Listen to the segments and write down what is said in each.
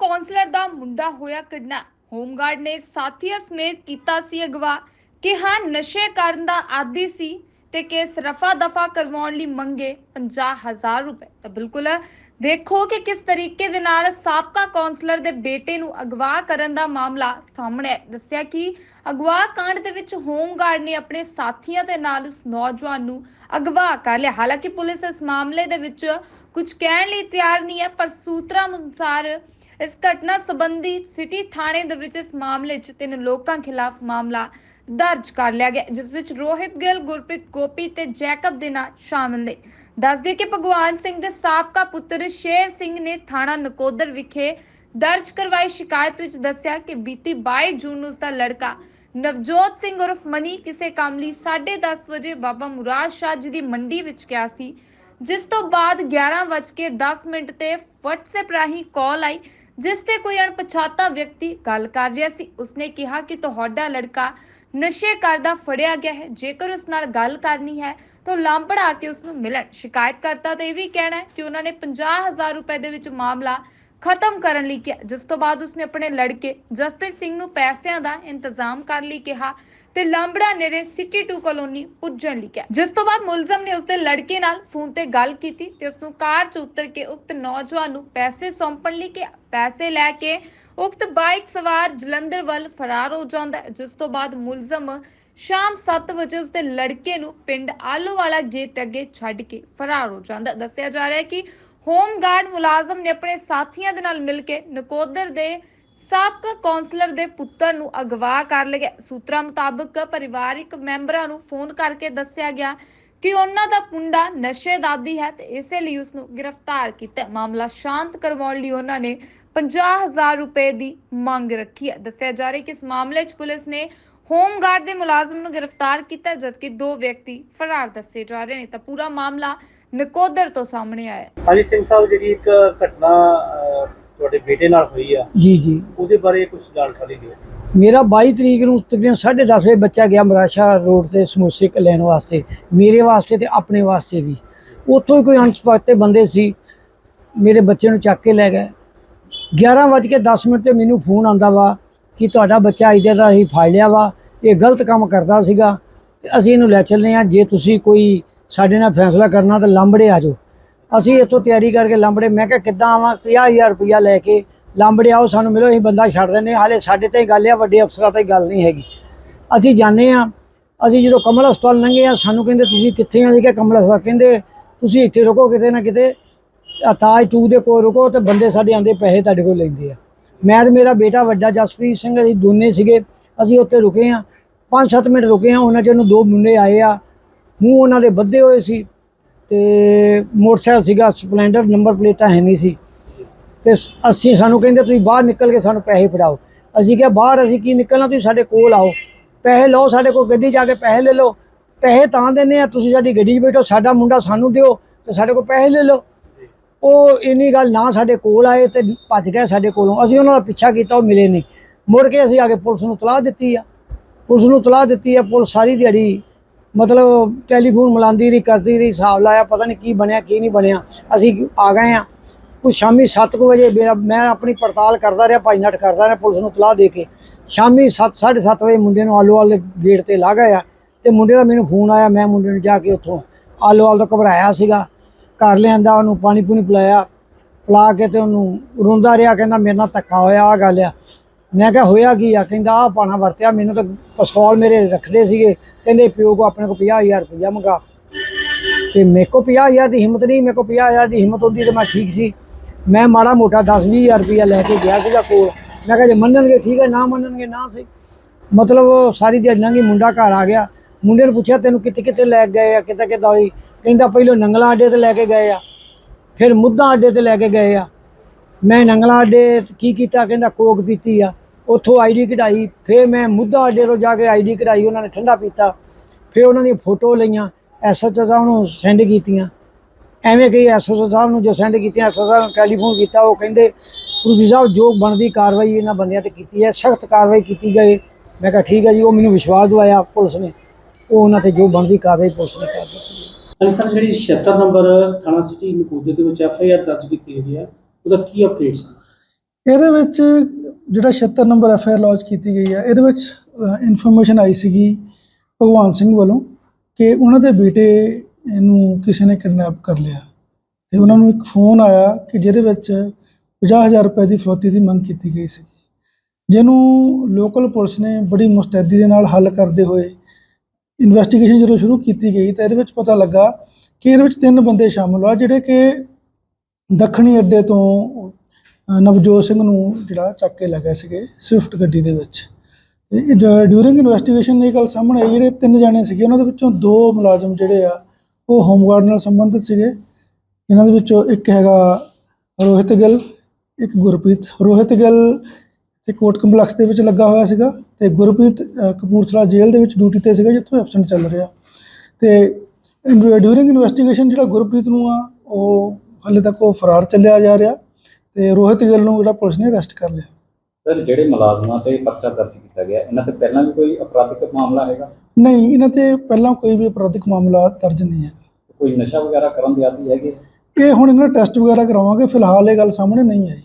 Councillor ਦਾ ਮੁੰਡਾ ਹੋਇਆ kidnap. Home guard ਨੇ ਸਾਥੀਆਂ ਸਮੇਤ ਕੀਤਾ ਸੀ ਅਗਵਾ ਕਿ ਨਸ਼ੇ ਕਰਨ ਦਾ ਆਦੀ ਸੀ ਤੇ ਕੇਸ ਰਫਾ ਦਫਾ ਕਰਵਾਉਣ ਲਈ ਮੰਗੇ 50000 ਰੁਪਏ। ਤਾਂ ਬਿਲਕੁਲ ਦੇਖੋ ਕਿ ਕਿਸ ਤਰੀਕੇ ਦੇ ਨਾਲ ਸਾਬਕਾ ਕੌਂਸਲਰ ਦੇ ਬੇਟੇ ਨੂੰ ਅਗਵਾ ਕਰਨ ਦਾ ਮਾਮਲਾ ਸਾਹਮਣੇ ਆਇਆ। ਦੱਸਿਆ ਕਿ ਅਗਵਾ ਕਾਂਡ ਦੇ ਵਿੱਚ ਹੋਮਗਾਰਡ ਨੇ ਆਪਣੇ ਸਾਥੀਆਂ ਦੇ ਨਾਲ ਉਸ ਨੌਜਵਾਨ ਨੂੰ ਅਗਵਾ ਕਰ ਲਿਆ। ਹਾਲਾਂਕਿ ਪੁਲਿਸ ਇਸ ਮਾਮਲੇ ਦੇ ਵਿੱਚ ਕੁਝ ਕਹਿਣ ਲਈ ਤਿਆਰ ਨਹੀਂ ਹੈ, ਪਰ ਸੂਤਰਾਂ ਅਨੁਸਾਰ ਇਸ ਘਟਨਾ ਸੰਬੰਧੀ ਸਿਟੀ ਥਾਣੇ ਦੇ ਵਿੱਚ ਇਸ ਮਾਮਲੇ 'ਚ ਤਿੰਨ ਲੋਕਾਂ ਖਿਲਾਫ ਮਾਮਲਾ ਦਰਜ ਕਰ ਲਿਆ ਗਿਆ, ਜਿਸ ਵਿੱਚ ਰੋਹਿਤ ਗਿੱਲ, ਗੁਰਪ੍ਰੀਤ ਗੋਪੀ ਤੇ ਜੈਕਬ ਦੇ ਨਾਂ ਸ਼ਾਮਲ ਨੇ। ਦੱਸ ਕਿ ਭਗਵਾਨ ਸਿੰਘ ਦੇ ਸਾਬਕਾ ਪੁੱਤਰ ਸ਼ੇਰ ਸਿੰਘ ਨੇ ਥਾਣਾ ਨਕੋਦਰ ਵਿਖੇ ਦਰਜ ਕਰਵਾਈ ਸ਼ਿਕਾਇਤ ਵਿੱਚ ਦੱਸਿਆ ਕਿ ਬੀਤੀ 22 ਜੂਨ ਨੂੰ ਉਸ ਲੜਕਾ ਨਵਜੋਤ ਸਿੰਘ ਉਰਫ ਮਨੀ ਕਿਸੇ ਕੰਮ ਲਈ 10:30 ਵਜੇ ਬਾਬਾ ਮੁਰਾਦ ਸ਼ਾਹ ਜੀ ਦੀ ਮੰਡੀ ਵਿੱਚ ਗਿਆ ਸੀ, ਜਿਸ ਤੋਂ ਬਾਅਦ 11:10 ਮਿੰਟ ਤੇ WhatsApp ਰਾਹੀਂ ਕਾਲ ਆਈ ਜਿਸ ਤੇ ਕੋਈ ਅਣਪਛਾਤਾ ਵਿਅਕਤੀ ਗੱਲ ਕਰ ਰਿਹਾ ਸੀ, ਉਸਨੇ ਕਿਹਾ ਕਿ ਤੁਹਾਡਾ ਲੜਕਾ ਨਸ਼ੇ ਕਰਦਾ ਫੜਿਆ ਗਿਆ ਹੈ। ਜੇਕਰ ਉਸ ਨਾਲ ਗੱਲ ਕਰਨੀ ਹੈ, ਤਾਂ ਲਾਂਭੜਾ ਕੇ ਉਸ ਨੂੰ ਮਿਲਣ। ਸ਼ਿਕਾਇਤਕਰਤਾ ਦਾ ਇਹ ਵੀ ਕਹਿਣਾ ਹੈ ਕਿ ਉਹਨਾਂ ਨੇ 50000 ਰੁਪਏ ਦੇ ਵਿੱਚ ਮਾਮਲਾ ਖਤਮ ਕਰਨ ਲਈ ਕਿਹਾ। ਜਿਸ ਤੋਂ ਬਾਅਦ ਉਸਨੇ ਆਪਣੇ ਲੜਕੇ ਜਸਪ੍ਰੀਤ ਸਿੰਘ ਨੂੰ ਪੈਸਿਆਂ ਦਾ ਇੰਤਜ਼ਾਮ ਕਰਨ ਲਈ ਕਿਹਾ ਤੇ ਲਾਂਬੜਾ ਨੇੜੇ ਸਿਟੀ 2 ਕਲੋਨੀ ਪੁੱਜਣ ਲਈ ਕਿਹਾ। ਜਿਸ ਤੋਂ ਬਾਅਦ ਮੁਲਜ਼ਮ ਨੇ ਉਸਦੇ ਲੜਕੇ ਨਾਲ ਫੋਨ ਤੇ ਗੱਲ ਕੀਤੀ ਤੇ ਉਸ ਕਾਰ 'ਚ ਉਤਰ ਕੇ ਉਕਤ ਨੌਜਵਾਨ ਨੂੰ ਪੈਸੇ ਸੌਂਪਣ ਲਈ ਕਿਹਾ। ਪੈਸੇ ਲੈ ਕੇ ਉਕਤ ਬਾਈਕ ਸਵਾਰ ਜਲੰਧਰ ਵੱਲ ਫਰਾਰ ਹੋ ਜਾਂਦਾ ਹੈ। ਜਿਸ ਤੋਂ ਬਾਅਦ ਮੁਲਜ਼ਮ ਸ਼ਾਮ 7 ਵਜੇ ਉਸਦੇ ਲੜਕੇ ਨੂੰ ਪਿੰਡ ਆਲੋਵਾਲਾ ਗੇਟ ਅੱਗੇ ਛੱਡ ਕੇ ਫਰਾਰ ਹੋ ਜਾਂਦਾ ਦੱਸਿਆ ਜਾ ਰਿਹਾ ਹੈ ਕਿ ਹੋਮਗਾਰਡ ਮੁਲਾਜ਼ਮ ਨੇ ਆਪਣੇ ਸਾਥੀਆਂ ਦੇ ਨਾਲ ਮਿਲ ਕੇ ਨਕੋਦਰ ਦੇ ਸਾਬਕਾ ਕੌਂਸਲਰ ਦੇ ਪੁੱਤਰ ਨੂੰ ਅਗਵਾ ਕਰ ਲਿਆ। ਸੂਤਰਾਂ ਮੁਤਾਬਕ ਪਰਿਵਾਰਿਕ ਮੈਂਬਰਾਂ ਨੂੰ ਫੋਨ ਕਰਕੇ ਦੱਸਿਆ ਗਿਆ ਕਿ ਉਹਨਾਂ ਦਾ ਮੁੰਡਾ ਨਸ਼ੇ ਦਾ ਆਦੀ ਹੈ ਤੇ ਇਸੇ ਲਈ ਉਸ ਨੂੰ ਗ੍ਰਿਫਤਾਰ ਕੀਤਾ ਮਾਮਲਾ ਸ਼ਾਂਤ ਕਰਵਾਉਣ ਲਈ ਉਹਨਾਂ ਨੇ 50000 ਰੁਪਏ ਦੀ ਮੰਗ ਰੱਖੀ ਹੈ। ਦੱਸਿਆ ਜਾ ਰਿਹਾ ਕਿ ਇਸ ਮਾਮਲੇ 'ਚ ਪੁਲਿਸ ਨੇ ਹੋਮਗਾਰਡ ਦੇ ਮੁਲਾਜ਼ਮ ਨੂੰ ਗ੍ਰਿਫਤਾਰ ਕੀਤਾ ਜਦਕਿ ਦੋ ਵਿਅਕਤੀ ਫਰਾਰ ਦੱਸੇ ਜਾ ਰਹੇ ਨੇ। ਤਾਂ ਪੂਰਾ ਮਾਮਲਾ ਨਕੋਦਰ ਤੋਂ ਸਾਹਮਣੇ ਆਇਆ ਹੈ। ਹਾਂਜੀ ਸਿੰਘ ਸਾਹਿਬ ਜਿਹੜੀ ਇੱਕ ਘਟਨਾ ਅਹ, ਤੁਹਾਡੇ ਬੇਟੇ ਨਾਲ ਹੋਈ ਆ ਜੀ ਜੀ। ਉਹਦੇ ਬਾਰੇ ਕੁਝ ਜਾਣਕਾਰੀ ਦਿਓ। ਮੇਰਾ 22 ਤਰੀਕ ਨੂੰ ਤਕਰੀਬਨ 10:30 ਵਜੇ ਬੱਚਾ ਗਿਆ ਮਰਾਸ਼ਾ ਰੋਡ ਤੇ ਸਮੋਸੇ ਕ ਲੈਣ ਵਾਸਤੇ ਮੇਰੇ ਵਾਸਤੇ ਤੇ ਆਪਣੇ ਵਾਸਤੇ ਵੀ। ਉੱਥੋਂ ਹੀ ਕੋਈ ਅਣਪਛਾਤੇ ਬੰਦੇ ਸੀ ਮੇਰੇ ਬੱਚੇ ਨੂੰ ਚੱਕ ਕੇ ਲੈ ਗਏ। 11:10 ਮਿੰਟ ਤੇ ਮੈਨੂੰ ਫੋਨ ਆਂਦਾ ਵਾ ਕਿ ਤੁਹਾਡਾ ਬੱਚਾ ਇਹਦੇ ਦਾ ਅਸੀਂ ਫੜ ਲਿਆ ਵਾ, ਇਹ ਗਲਤ ਕੰਮ ਕਰਦਾ ਸੀਗਾ, ਤੇ ਅਸੀਂ ਇਹਨੂੰ ਲੈ ਚੱਲੇ ਆ ਜੇ ਤੁਸੀਂ ਕੋਈ ਸਾਡੇ ਨਾਲ ਫੈਸਲਾ ਕਰਨਾ ਤਾਂ ਲਾਂਬੜੇ ਆ ਜਾਓ। ਅਸੀਂ ਇੱਥੋਂ ਤਿਆਰੀ ਕਰਕੇ ਲਾਂਬੜੇ, ਮੈਂ ਕਿਹਾ ਕਿੱਦਾਂ ਆਵਾਂ? 50000 ਰੁਪਇਆ ਲੈ ਕੇ ਲਾਂਬੜੇ ਆਓ, ਸਾਨੂੰ ਮਿਲੋ, ਅਸੀਂ ਬੰਦਾ ਛੱਡ ਦਿੰਦੇ ਹਾਂ। ਹਾਲੇ ਸਾਡੇ ਤੇ ਹੀ ਗੱਲ ਆ, ਵੱਡੇ ਅਫਸਰਾਂ ਤੇ ਗੱਲ ਨਹੀਂ ਹੈਗੀ। ਅਸੀਂ ਜਾਂਦੇ ਆ ਅਸੀਂ ਜਦੋਂ ਕਮਲ ਹਸਪਤਾਲ ਲੰਘੇ ਆ ਸਾਨੂੰ ਕਹਿੰਦੇ, ਤੁਸੀਂ ਕਿੱਥੇ ਆ? ਜੀ ਕਮਲ ਹਸਪਤਾਲ। ਕਹਿੰਦੇ, ਤੁਸੀਂ ਇੱਥੇ ਰੁਕੋ, ਕਿਤੇ ਨਾ ਕਿਤੇ ਤਾਜ ਟੂ ਦੇ ਕੋਲ ਰੁਕੋ, ਤੇ ਬੰਦੇ ਸਾਡੇ ਆਂਦੇ ਪੈਸੇ ਤੁਹਾਡੇ ਕੋਲ ਲੈਂਦੇ ਆ। ਮੈਂ ਤੇ ਮੇਰਾ ਬੇਟਾ ਵੱਡਾ ਜਸਪ੍ਰੀਤ ਸਿੰਘ ਅਸੀਂ ਦੋਨੇ ਸੀਗੇ। ਅਸੀਂ ਉੱਥੇ ਰੁਕੇ ਆ 5-7 ਮਿੰਟ ਰੁਕੇ ਆ ਉਹਨਾਂ ਚ ਨੂੰ ਦੋ ਮੁੰਡੇ ਆਏ ਆ। ਮੂੰਹ ਉਹਨਾਂ ਦੇ ਬੱਧੇ ਹੋਏ ਸੀ ਤੇ ਮੋਟਰਸਾਈਕਲ ਸੀਗਾ, ਸਪਲੈਂਡਰ, ਨੰਬਰ ਪਲੇਟਾਂ ਹੈ ਨਹੀਂ ਸੀ। ਤੇ ਅਸੀਂ ਸਾਨੂੰ ਕਹਿੰਦੇ, ਤੁਸੀਂ ਬਾਹਰ ਨਿਕਲ ਕੇ ਸਾਨੂੰ ਪੈਸੇ ਫੜਾਓ। ਅਸੀਂ ਕਿਹਾ, ਬਾਹਰ ਅਸੀਂ ਕੀ ਨਿਕਲਣਾ? ਤੁਸੀਂ ਸਾਡੇ ਕੋਲ ਆਓ। ਪੈਸੇ ਲਓ, ਸਾਡੇ ਕੋਲ ਗੱਡੀ ਜਾ ਕੇ ਪੈਸੇ ਲੈ ਲਓ। ਪੈਸੇ ਤਾਂ ਦਿੰਦੇ ਆ, ਤੁਸੀਂ ਸਾਡੀ ਗੱਡੀ 'ਚ ਬੈਠੋ, ਸਾਡਾ ਮੁੰਡਾ ਸਾਨੂੰ ਦਿਓ ਤੇ ਸਾਡੇ ਕੋਲ ਪੈਸੇ ਲੈ ਲਓ। ਉਹ ਇੰਨੀ ਗੱਲ ਨਾ ਸਾਡੇ ਕੋਲ ਆਏ ਤੇ ਭੱਜ ਗਏ ਸਾਡੇ ਕੋਲੋਂ। ਅਸੀਂ ਉਹਨਾਂ ਦਾ ਪਿੱਛਾ ਕੀਤਾ, ਉਹ ਮਿਲੇ ਨਹੀਂ। ਮੁੜ ਕੇ ਅਸੀਂ ਆ ਕੇ ਪੁਲਿਸ ਨੂੰ ਤਲਾਹ ਦਿੱਤੀ ਆ। ਪੁਲਿਸ ਨੂੰ ਤਲਾਹ ਦਿੱਤੀ ਆ, ਪੁਲਿਸ ਸਾਰੀ ਦਿਹਾੜੀ ਮਤਲਬ ਟੈਲੀਫੋਨ ਮਿਲਾਉਂਦੀ ਰਹੀ, ਕਰਦੀ ਰਹੀ, ਹਿਸਾਬ ਲਾਇਆ, ਪਤਾ ਨਹੀਂ ਕੀ ਬਣਿਆ, ਕੀ ਨਹੀਂ ਬਣਿਆ। ਅਸੀਂ ਆ ਗਏ ਆ। ਕੁਝ ਸ਼ਾਮੀ 7 ਵਜੇ ਮੇਰਾ ਮੈਂ ਆਪਣੀ ਪੜਤਾਲ ਕਰਦਾ ਰਿਹਾ, ਭਾਈ ਨੱਟ ਕਰਦਾ ਰਿਹਾ ਪੁਲਿਸ ਨੂੰ ਤਲਾਹ ਦੇ ਕੇ। ਸ਼ਾਮੀ 7 7:30 ਵਜੇ ਮੁੰਡੇ ਨੂੰ ਆਲੋਵਾਲ ਦੇ ਗੇਟ ਤੇ ਲਾ ਗਿਆ ਤੇ ਮੁੰਡੇ ਦਾ ਮੈਨੂੰ ਫੋਨ ਆਇਆ, ਮੈਂ ਮੁੰਡੇ ਨੂੰ ਜਾ ਕੇ ਉੱਥੋਂ ਆਲੋਵਾਲ ਤੋਂ ਘਬਰਾਇਆ ਸੀਗਾ। ਘਰ ਲਿਆਂਦਾ, ਉਹਨੂੰ ਪਾਣੀ ਪੂਣੀ ਪਿਲਾਇਆ, ਪਿਲਾ ਕੇ ਤੇ ਉਹਨੂੰ ਰੋਂਦਾ ਰਿਹਾ, ਕਹਿੰਦਾ ਮੇਰੇ ਨਾਲ ਧੱਕਾ ਹੋਇਆ ਆ ਗੱਲ ਆ। ਮੈਂ ਕਿਹਾ, ਹੋਇਆ ਕੀ ਆ? ਕਹਿੰਦਾ ਆ ਪਾਣਾ ਵਰਤਿਆ, ਮੈਨੂੰ ਤਾਂ ਪਿਸਤੌਲ ਮੇਰੇ ਰੱਖਦੇ ਸੀਗੇ। ਕਹਿੰਦੇ, ਪਿਓ ਕੋ ਆਪਣੇ ਕੋ 50000 ਰੁਪਇਆ ਮੰਗਾ। ਤੇ ਮੇਰੇ ਕੋ 50000 ਦੀ ਹਿੰਮਤ ਨਹੀਂ, ਮੇਰੇ ਕੋ 50000 ਦੀ ਹਿੰਮਤ ਹੁੰਦੀ ਤੇ ਮੈਂ ਠੀਕ ਸੀ। ਮੈਂ ਮਾੜਾ ਮੋਟਾ 10-20000 ਰੁਪਇਆ ਲੈ ਕੇ ਗਿਆ ਸੀਗਾ ਕੋਲ। ਮੈਂ ਕਿਹਾ, ਜੇ ਮੰਨਣਗੇ, ਠੀਕ ਹੈ ਨਾ ਮੰਨਣਗੇ, ਨਾ ਸੀ। ਮਤਲਬ ਉਹ ਸਾਰੀ ਦਿਹਾੜੀ ਲੰਘੀ ਮੁੰਡਾ ਘਰ ਆ ਗਿਆ। ਮੁੰਡੇ ਨੂੰ ਪੁੱਛਿਆ, ਤੈਨੂੰ ਕਿੱਥੇ ਕਿੱਥੇ ਲੈ ਕੇ ਗਏ ਆ ਕਿੱਦਾਂ ਕਿੱਦਾਂ ਹੋਈ? ਕਹਿੰਦਾ ਪਹਿਲੋਂ ਨੰਗਲਾ ਅੱਡੇ ਤੇ ਲੈ ਕੇ ਗਏ ਆ, ਫਿਰ ਮੁੱਦਾ ਅੱਡੇ ਤੇ ਲੈ ਕੇ ਗਏ ਆ। ਮੈਂ ਨੰਗਲਾ ਅੱਡੇ ਕੀ ਕੀਤਾ? ਕਹਿੰਦਾ ਕੋਕ ਪੀਤੀ ਆ। ਉੱਥੋਂ ਆਈਡੀ ਕਢਾਈ, ਫਿਰ ਮੈਂ ਮੁੱਦਾ ਅੱਡੇ ਤੋਂ ਜਾ ਕੇ ਆਈਡੀ ਕਢਾਈ, ਉਹਨਾਂ ਨੇ ਠੰਡਾ ਪੀਤਾ। ਫਿਰ ਉਹਨਾਂ ਦੀ ਫੋਟੋ ਲਈਆਂ ਐਸਐਚਓ ਸਾਹਿਬ ਨੂੰ ਸੈਂਡ ਕੀਤੀਆਂ। ਐਵੇਂ ਕਈ ਐਸਐਚਓ ਸਾਹਿਬ ਨੂੰ ਜੋ ਸੈਂਡ ਕੀਤੀਆਂ ਐਸਐਚਓ ਸਾਹਿਬ ਨੂੰ ਟੈਲੀਫੋਨ ਕੀਤਾ, ਉਹ ਕਹਿੰਦੇ ਪ੍ਰੂਜੀ ਸਾਹਿਬ, ਜੋ ਬਣਦੀ ਕਾਰਵਾਈ ਇਹਨਾਂ ਬੰਦਿਆਂ ਤੇ ਕੀਤੀ ਹੈ, ਸਖਤ ਕਾਰਵਾਈ ਕੀਤੀ ਗਈ। ਮੈਂ ਕਿਹਾ, ਠੀਕ ਹੈ ਜੀ, ਉਹ ਮੈਨੂੰ ਵਿਸ਼ਵਾਸ ਦਵਾਇਆ ਪੁਲਿਸ ਨੇ। ਉਹ ਉਹਨਾਂ ਤੇ ਜੋ ਬਣਦੀ ਕਾਰਵਾਈ ਪੁਲਿਸ ਨੇ ਕਰ ਦਿੱਤੀ ਹਾਂਜੀ ਸਰ, ਜਿਹੜੀ 76 ਨੰਬਰ ਥਾਣਾ ਸਿਟੀ ਨਕੋਦਰ ਦੇ ਵਿੱਚ ਐਫ ਆਈ ਆਰ ਦਰਜ ਕੀਤੀ ਗਈ ਹੈ, ਉਹਦਾ ਕੀ ਅਪਡੇਟ ਸੀ? ਇਹਦੇ ਵਿੱਚ ਜਿਹੜਾ 76 number F I R launch ਕੀਤੀ ਗਈ ਹੈ, ਇਹਦੇ ਵਿੱਚ ਇਨਫੋਰਮੇਸ਼ਨ ਆਈ ਸੀਗੀ ਭਗਵਾਨ ਸਿੰਘ ਵੱਲੋਂ ਕਿ ਉਹਨਾਂ ਦੇ ਬੇਟੇ ਨੂੰ ਕਿਸੇ ਨੇ ਕਿਡਨੈਪ ਕਰ ਲਿਆ ਤੇ ਉਹਨਾਂ ਨੂੰ ਇੱਕ ਫੋਨ ਆਇਆ ਕਿ ਜਿਹਦੇ ਵਿੱਚ 50000 ਰੁਪਏ ਦੀ ਫਰੋਤੀ ਦੀ ਮੰਗ ਕੀਤੀ ਗਈ ਸੀ ਜਿਹਨੂੰ ਲੋਕਲ ਪੁਲਿਸ ਨੇ ਬੜੀ ਮੁਸਤੈਦੀ ਦੇ ਨਾਲ ਹੱਲ ਕਰਦੇ ਹੋਏ ਇਨਵੈਸਟੀਗੇਸ਼ਨ ਜਦੋਂ ਸ਼ੁਰੂ ਕੀਤੀ ਗਈ ਤਾਂ ਇਹਦੇ ਵਿੱਚ ਪਤਾ ਲੱਗਾ ਕਿ ਇਹਦੇ ਵਿੱਚ ਤਿੰਨ ਬੰਦੇ ਸ਼ਾਮਲ ਆ, ਜਿਹੜੇ ਕਿ ਦੱਖਣੀ ਅੱਡੇ ਤੋਂ ਨਵਜੋਤ ਸਿੰਘ ਨੂੰ ਜਿਹੜਾ ਚੱਕ ਕੇ ਲੈ ਗਏ ਸੀਗੇ ਸਵਿਫਟ ਗੱਡੀ ਦੇ ਵਿੱਚ। ਡਿਊਰਿੰਗ ਇਨਵੈਸਟੀਗੇਸ਼ਨ ਇਹ ਗੱਲ ਸਾਹਮਣੇ ਆਈ, ਜਿਹੜੇ ਤਿੰਨ ਜਾਣੇ ਸੀਗੇ, ਉਹਨਾਂ ਦੇ ਵਿੱਚੋਂ ਦੋ ਮੁਲਾਜ਼ਮ ਜਿਹੜੇ ਆ, ਉਹ ਹੋਮਗਾਰਡ ਨਾਲ ਸੰਬੰਧਿਤ ਸੀਗੇ। ਇਹਨਾਂ ਦੇ ਵਿੱਚੋਂ ਇੱਕ ਹੈਗਾ ਰੋਹਿਤ ਗਿੱਲ, ਇੱਕ ਗੁਰਪ੍ਰੀਤ। ਰੋਹਿਤ ਗਿੱਲ ਤੇ ਕੋਰਟ ਕੰਪਲੈਕਸ ਦੇ ਵਿੱਚ ਲੱਗਾ ਹੋਇਆ ਸੀਗਾ ਤੇ ਗੁਰਪ੍ਰੀਤ ਕਪੂਰਥਲਾ ਜੇਲ੍ਹ ਦੇ ਵਿੱਚ ਡਿਊਟੀ ਤੇ ਸੀਗਾ ਜਿੱਥੋਂ ਐਬਸੈਂਟ ਚੱਲ ਰਿਹਾ। ਤੇ ਡਿਊਰਿੰਗ ਇਨਵੈਸਟੀਗੇਸ਼ਨ ਜਿਹੜਾ ਗੁਰਪ੍ਰੀਤ ਨੂੰ ਆ ਉਹ ਹਾਲੇ ਤੱਕ ਉਹ ਫਰਾਰ ਚੱਲਿਆ ਜਾ ਰਿਹਾ ਤੇ ਰੋਹਿਤ ਗਿੱਲ ਨੂੰ ਜਿਹੜਾ ਪੁਲਿਸ ਨੇ ਅਰੈਸਟ ਕਰ ਲਿਆ। ਸਰ ਜਿਹੜੇ ਮੁਲਾਜ਼ਮਾਂ ਤੇ ਪਰਚਾ ਦਰਜ ਕੀਤਾ ਗਿਆ ਇਹਨਾਂ ਤੇ ਪਹਿਲਾਂ ਵੀ ਕੋਈ ਅਪਰਾਧਿਕ ਮਾਮਲਾ ਹੈਗਾ? ਨਹੀਂ ਇਹਨਾਂ ਤੇ ਪਹਿਲਾਂ ਕੋਈ ਵੀ ਅਪਰਾਧਿਕ ਮਾਮਲਾ ਦਰਜ ਨਹੀਂ ਹੈ ਕੋਈ ਨਸ਼ਾ ਵਗੈਰਾ ਕਰਨ ਦੇ ਆਦੀ ਹੈਗੇ? ਇਹ ਹੁਣ ਇਹਨਾਂ ਟੈਸਟ ਵਗੈਰਾ ਕਰਾਵਾਂਗੇ ਫਿਲਹਾਲ ਇਹ ਗੱਲ ਸਾਹਮਣੇ ਨਹੀਂ ਆਈ।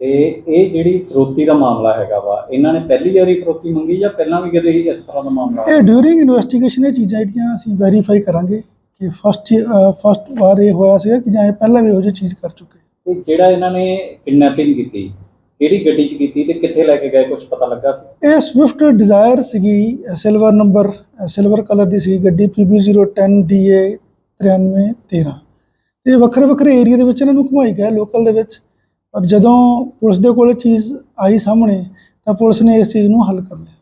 ਤੇ ਇਹ ਜਿਹੜੀ ਫਰੋਤੀ ਦਾ ਮਾਮਲਾ ਹੈਗਾ ਵਾ ਇਹਨਾਂ ਨੇ ਪਹਿਲੀ ਵਾਰੀ ਫਰੋਤੀ ਮੰਗੀ ਜਾਂ ਪਹਿਲਾਂ ਵੀ ਕਦੇ ਇਸ ਤਰ੍ਹਾਂ ਦਾ ਮਾਮਲਾ? ਇਹ ਡਿਊਰਿੰਗ ਇਨਵੈਸਟੀਗੇਸ਼ਨ ਇਹ ਚੀਜ਼ਾਂ ਜਿਹੜੀਆਂ ਅਸੀਂ ਵੈਰੀਫਾਈ ਕਰਾਂਗੇ ਕਿ ਫਸਟ ਫਸਟ ਵਾਰ ਇਹ ਹੋਇਆ ਸੀਗਾ ਕਿ ਜਾਂ ਇਹ ਪਹਿਲਾਂ ਵੀ ਇਹੋ ਜਿਹੀ ਚੀਜ਼ ਕਰ ਚੁੱਕੇ ਤੇ ਜਿਹੜਾ ਇਹਨਾਂ ਨੇ ਕਿਡਨੈਪਿੰਗ ਕੀਤੀ ਕਿਹੜੀ ਗੱਡੀ 'ਚ ਕੀਤੀ ਤੇ ਕਿੱਥੇ ਲੈ ਕੇ ਗਏ ਕੁਝ ਪਤਾ ਲੱਗਾ ਸੀ? ਇਹ ਸਵਿਫਟ ਡਿਜ਼ਾਇਰ ਸੀਗੀ ਸਿਲਵਰ ਨੰਬਰ ਸਿਲਵਰ ਕਲਰ ਦੀ ਸੀ ਗੱਡੀ PB010 DA 9313 ਤੇ ਵੱਖਰੇ ਵੱਖਰੇ ਏਰੀਆ ਦੇ ਵਿੱਚ ਇਹਨਾਂ ਨੂੰ ਘੁਮਾਈ ਗਿਆ ਲੋਕਲ ਦੇ ਵਿੱਚ। ਪਰ ਜਦੋਂ ਪੁਲਿਸ ਦੇ ਕੋਲ ਚੀਜ਼ ਆਈ ਸਾਹਮਣੇ ਤਾਂ ਪੁਲਿਸ ਨੇ ਇਸ ਚੀਜ਼ ਨੂੰ ਹੱਲ ਕਰ ਲਿਆ।